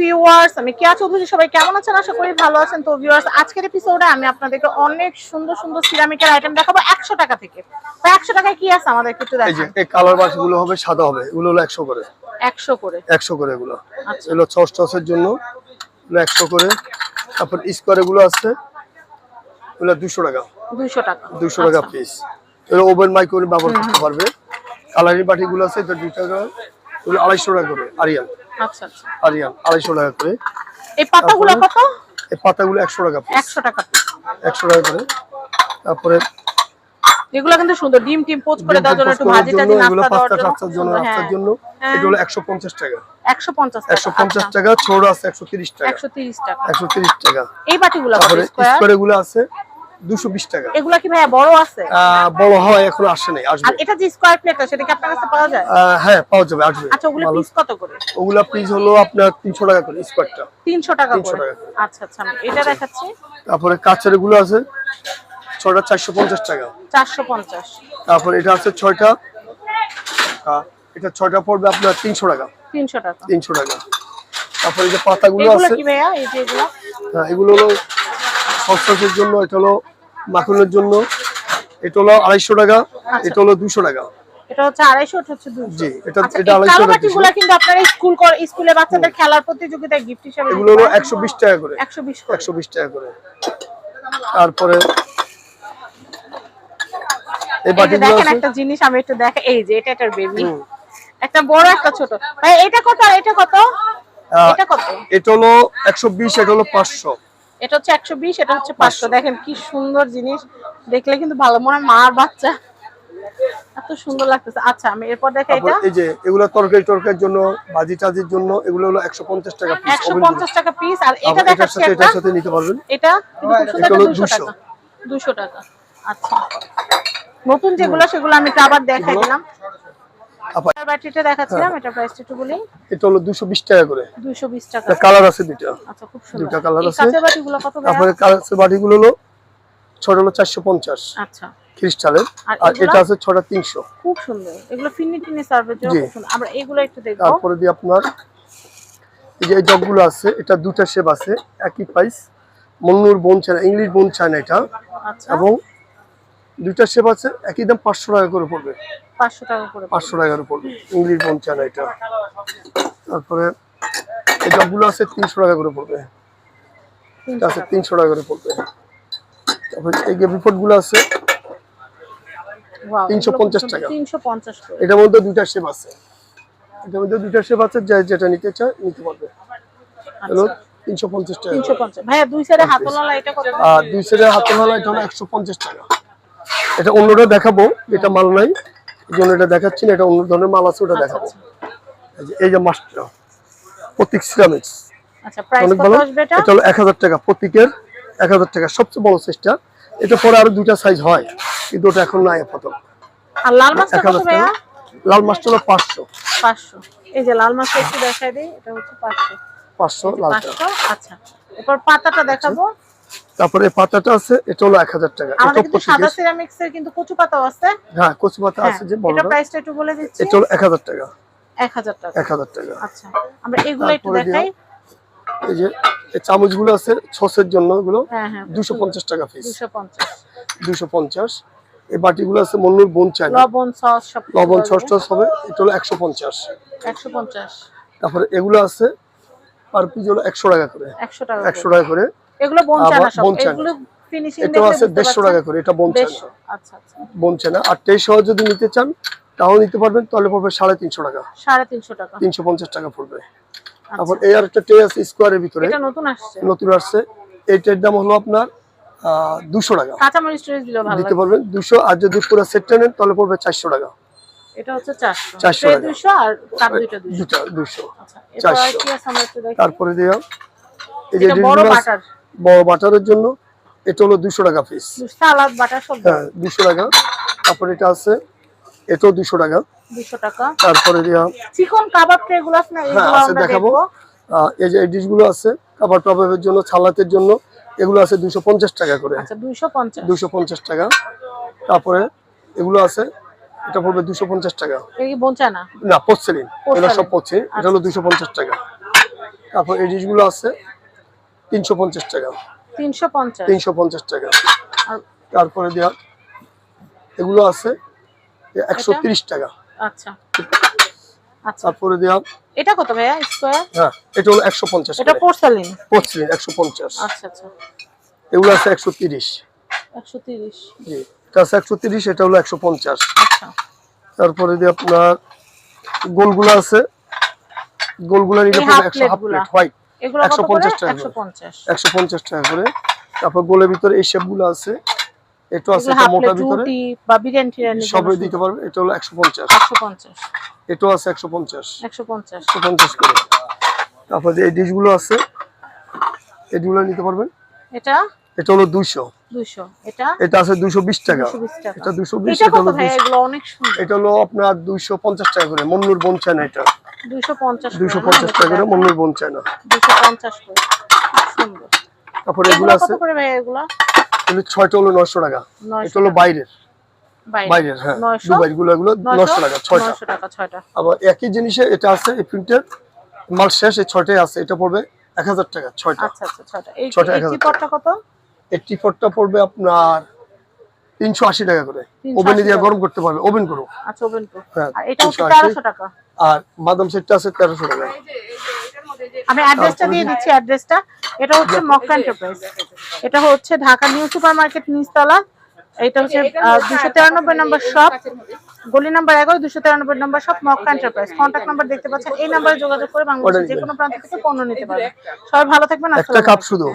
Viewers আমি কেয়া চৌধুরী সবাই কেমন আছেন? আশা করি ভালো আছেন। তো ভিউয়ার্স আজকের এপিসোডে আমি আপনাদেরকে অনেক সুন্দর সুন্দর সিরামিকের আইটেম দেখাবো একশো টাকা থেকে। তো একশো টাকায় কি আছে আমাদেরকে একটু এই যে এই কালার বাসগুলো হবে সাদা হবে এগুলো হলো একশো করে। একশো করে। একশো করে এগুলো। আচ্ছা। এগুলো ছস টসের জন্য একশো করে। তারপর স্কোয়ার এগুলো আছে এগুলো দুশো টাকা। দুইশো টাকা। দুশো টাকা আচ্ছা। পিস এগুলো ওভেন মাইক্রোওয়েভ ব্যবহার করতে পারবে। কালারি বাটিগুলো আছে এটা দুই টাকা। এগুলো আড়াইশো টাকা করে আরিয়ান আচ্ছা আচ্ছা। আরিয়ান আড়াইশো টাকা করে। এই পাতাগুলো কত? এই পাতাগুলো একশো টাকা একশো টাকা একশো টাকা করে। তারপরে এগুলো কিন্তু সুন্দর ডিম টিম পোচ করে দেওয়ার জন্য একটু ভাজি জন্য টাজি এগুলো নাস্তা দেওয়ার জন্য নাস্তার হ্যাঁ। জন্য। হ্যাঁ। একশো পঞ্চাশ টাকা। একশো পঞ্চাশ একশো পঞ্চাশ টাকা ছোট আছে একশো তিরিশ টাকা। একশো তিরিশ টাকা। একশো তিরিশ টাকা। এই বাটিগুলো কত স্কোয়ার আছে দুশো বিশ টাকা। এগুলা কি ভাইয়া বড় আছে? বড় হয় এখন আসে নাই আসবে। আর এটা যে স্কোয়ার প্লেটটা সেটা কি আপনার কাছে পাওয়া যায়? হ্যাঁ পাওয়া যাবে আসবে। আচ্ছা ওগুলো ভালো। পিস কত করে? ওগুলা পিস হলো আপনার তিনশো টাকা করে স্কোয়ারটা তিনশো টাকা করে। আচ্ছা আচ্ছা এটা দেখাচ্ছি। তারপরে এগুলো আছে ছটা চারশো পঞ্চাশ টাকা। চারশো পঞ্চাশ। তারপরে এটা আছে ছয়টা এটা ছয়টা পড়বে আপনার তিনশো টাকা। তিনশো টাকা। তিনশো টাকা। তারপরে এই যে পাতাগুলো এগুলো আছে কি ভাইয়া? এই যে এগুলো? হ্যাঁ, এগুলো হলো সসের জন্য এটা হলো মাখনের জন্য। এটা হলো আড়াইশো টাকা এটা হলো দুশো টাকা। এটা হচ্ছে এটা হচ্ছে দুশো। জি এটা আচ্ছা এটা কিন্তু আপনারা স্কুল স্কুলে বাচ্চাদের খেলার প্রতিযোগিতায় গিফট হিসেবে এগুলো টাকা করে। একশো বিশ করে। একশো বিশ টাকা করে। তারপরে এই এই বাটিগুলো দেখেন একটা জিনিস আমি একটু দেখা এই যে এটা এটার বেবি। একটা বড় একটা ছোট। ভাই এটা কত আর এটা কত? এটা কত? এটা হলো একশো বিশ এটা হলো পাঁচশো। এটা হচ্ছে একশো বিশ এটা হচ্ছে পাঁচশো। দেখেন কি সুন্দর জিনিস। দেখলে কিন্তু ভালো মনে মার বাচ্চা। এত সুন্দর লাগতেছে। আচ্ছা আমি এরপর দেখা এটা। এই যে এগুলো তরকারি তরকারির জন্য ভাজি টাজির জন্য এগুলো হলো একশো পঞ্চাশ টাকা পিস একশো পঞ্চাশ টাকা পিস আর এটা দেখাচ্ছি একটা এটার সাথে নিতে পারবেন। এটা এটা হলো দুশো 200 টাকা। টাকা। আচ্ছা। নতুন যেগুলো সেগুলো আমি আবার দেখাই দিলাম। ব্যাটারিটা দেখাচ্ছিলাম এটা প্রাইসটা একটু বলি। এটা হলো দুশো বিশ টাকা করে। টাকা। কালার আছে আচ্ছা খুব সুন্দর। দুইটা colour আছে। কাঁচের বাটিগুলো কত ভাইয়া? তারপরে কালার বাটিগুলো হলো ছোট হলো আচ্ছা। আর এটা আছে ছটা তিনশো। খুব সুন্দর। এগুলো ফিনি সার্ভের জন্য খুব সুন্দর। আমরা এগুলো একটু দেখব। তারপরে আপনার এই যে জগগুলো আছে এটা দুটা শেপ আছে একই price মন্নুর bone china English bone china এটা। আচ্ছা। এবং দুইটা শেপ আছে একই দাম পাঁচশো টাকা করে পড়বে। পাঁচশো টাকা করে পাঁচশো টাকার উপর। ইংলিশ এটা। তারপরে এই আছে তিনশো টাকা করে পড়বে। এটা আছে তিনশো টাকা করে পড়বে। তারপরে এই আছে 350 টাকা। তিনশো পঞ্চাশ করে। এটার মধ্যে দুইটা শেপ আছে। এটার মধ্যে দুইটা শেপ আছে যেটা নিতে চায় নিতে পারবে। হলো তিনশো পঞ্চাশ টাকা। ভাইয়া দুই সাইডে হাতলা এটা কত আর দুই সাইডে এটা হলো একশো পঞ্চাশ টাকা। এটা অন্যটা দেখাবো এটা মাল নাই। জন্য এটা দেখাচ্ছি না এটা অন্য ধরনের মাল আছে ওটা দেখাবো। এই যে- মাস্টার প্রতীক সিরামিক্স। আচ্ছা অনেক ভালো। এটা? এটা হলো এক হাজার টাকা প্রতীকের এক হাজার টাকা সবচেয়ে বড় সাইজটা এটা পরে আরও দুইটা সাইজ হয় কিন্তু ওটা এখন নাই আপাতত। লাল এক হাজার টাকা। লাল মাছটা হলো পাঁচশো। পাঁচশো। এই যে লাল মাছটা একটু দেখাই দিই এটা হচ্ছে পাঁচশো। পাঁচশো লালটা। আচ্ছা। এরপর পাতাটা দেখাবো। তারপরে পাতাটা আছে এটা হলো এক হাজার টাকা। আমাদের এটা কিন্তু সাদা প্রতীকের সিরামিক্স এর কিন্তু কচু পাতাও আছে। হ্যাঁ কচু পাতা হ্যাঁ আছে যে এটা প্রাইসটা একটু বলে দিচ্ছি। এটা হলো এক হাজার টাকা। এক হাজার টাকা। এক হাজার টাকা। আচ্ছা আমরা এগুলো একটু দেখাই। এই যে চামচগুলো আছে ছসের জন্য এগুলো হ্যাঁ হ্যাঁ দুশো পঞ্চাশ টাকা পিস দুশো পঞ্চাশ। দুশো পঞ্চাশ। এই বাটিগুলো আছে মন্নুর বোন চায়না লবণ সস সব লবণ ছস টস হবে এটা হলো একশো পঞ্চাশ। একশো পঞ্চাশ। তারপরে এগুলো আছে পার পিস হলো একশো টাকা করে। একশো টাকা একশো করে। টাকা করে। এগুলো বোন সব। এগুলো ফিনিশিং আছে টাকা করে এটা আচ্ছা আচ্ছা। আর যদি নিতে চান তাও নিতে পারবেন তাহলে পড়বে সাড়ে তিনশো টাকা। সাড়ে তিনশো টাকা। পড়বে। আচ্ছা। তারপর এই আর একটা টে আছে স্কোয়ারের ভিতরে এটা নতুন আসছে। নতুন দাম হলো আপনার দুশো টাকা। ভালো দিতে পারবেন। দুশো আর যদি পুরো সেটটা নেন তাহলে পড়বে চারশো টাকা। এটা হচ্ছে চারশো। 400 ট্রে টাকা। দুশো আর কাপ দুইটা দুশো। দুটা আচ্ছা এরপর আর 400 কি আছে আমরা একটু দেখি? তারপরে দেওয়া এই যে বড় বাটার। বড় বাটারের জন্য এটা হলো দুশো টাকা পিস সালাদ বাটার সব হ্যাঁ দুশো টাকা। তারপরে এটা আছে এটাও দুশো টাকা। দুশো টাকা। তারপরে দেওয়া চিকন কাবাব ট্রে গুলো আছে না? হ্যাঁ আছে দেখাবো। এই যে এই ডিশগুলো আছে কাবাব টাবাবের জন্য ছালাতের জন্য এগুলো আছে দুশো পঞ্চাশ টাকা করে। আচ্ছা দুশো পঞ্চাশ। টাকা। তারপরে এগুলো আছে এটা পড়বে দুশো পঞ্চাশ টাকা। না? এগুলো সব। এটা হলো দুশো পঞ্চাশ টাকা। তারপর এই ডিশগুলো আছে তিনশো পঞ্চাশ টাকা। তিনশো পঞ্চাশ। তিনশো পঞ্চাশ টাকা। তারপরে দেওয়া এগুলো আছে একশো তিরিশ টাকা। আচ্ছা। আচ্ছা। তারপরে দেওয়া এটা কত ভাইয়া স্কোয়ার হ্যাঁ এটা হলো একশো পঞ্চাশ এটা পোর্সালিন একশো পঞ্চাশ। আচ্ছা আচ্ছা। এগুলো আছে একশো তিরিশ। একশো তিরিশ। জি এটা আছে একশো তিরিশ এটা হলো একশো পঞ্চাশ। আচ্ছা। তারপরে দিয়ে আপনার গোলগুলো আছে। গোলগুলো নিলে এই পড়বে half একশো হাফ plate প্লেট হোয়াইট এগুলো কত 150 টাকা একশো করে। পঞ্চাশ। একশো পঞ্চাশ টাকা করে। তারপর গোলের ভিতরে এই শেপগুলো আছে। এটা আছে একটা মোটা ভিতরে। সবই বা বিরিয়ানি টিরিয়ানি দিতে পারবে। এটা হলো একশো পঞ্চাশ। এটাও আছে একশো পঞ্চাশ। একশো পঞ্চাশ। একশো পঞ্চাশ করে। তারপর যে এই ডিশগুলো আছে এই ডিশগুলো নিতে পারবেন। এটা? এটা হলো দুইশো। দুইশো। এটা? এটা আছে দুইশো বিশ টাকা। এটা দুশো বিশ এটা এটা কত হলো 200 অনেক সুন্দর। এটা হলো আপনার দুইশো পঞ্চাশ টাকা করে মন্নুর বোন চায়না এটা। দুইশো পঞ্চাশ দুইশো পঞ্চাশ টাকা করে মন্নুর বোন দুইশো পঞ্চাশ করে। সুন্দর। তারপরে এগুলো আছে কত করে ভাইয়া এগুলো? এগুলো হলো নয়শো টাকা। এটা হলো বাইরের। বাইরের। হ্যাঁ। দুবাই গুলো এগুলো নয়শো? টাকা ছয়টা। নয়শো টাকা ছয়টা। আবার একই জিনিসে এটা আছে এই প্রিন্টের মাল শেষ এই ছয়টাই আছে এটা পড়বে এক হাজার টাকা ছয়টা। আচ্ছা আচ্ছা ছয়টা। এই ছয়টা এই 1000 চিপটটা কত? এইটটি ফোরটা পড়বে আপনার তিনশো আশি টাকা করে। 380 ওভেনে দিয়ে গরম করতে পারবে ওভেন করো। আচ্ছা হ্যাঁ, আর এটা হচ্ছে 380 তেরোশো টাকা? আর বাদাম সেটটা আছে তেরোশো টাকা। আমি অ্যাড্রেসটা দিয়ে দিচ্ছি অ্যাড্রেসটা এটা হচ্ছে মক্কা এন্টারপ্রাইজ এটা হচ্ছে ঢাকা নিউ সুপার মার্কেট নিচতলা। এটা হচ্ছে দুশো তিরানব্বই নম্বর শপ গলি নাম্বার এগারো দুশো তিরানব্বই number shop Makka enterprise contact number দেখতে পাচ্ছেন এই নাম্বারে যোগাযোগ করে বাংলাদেশের যে কোনো প্রান্ত থেকে পণ্য নিতে পারবেন। সবাই ভালো থাকবেন একটা কাপ শুধু।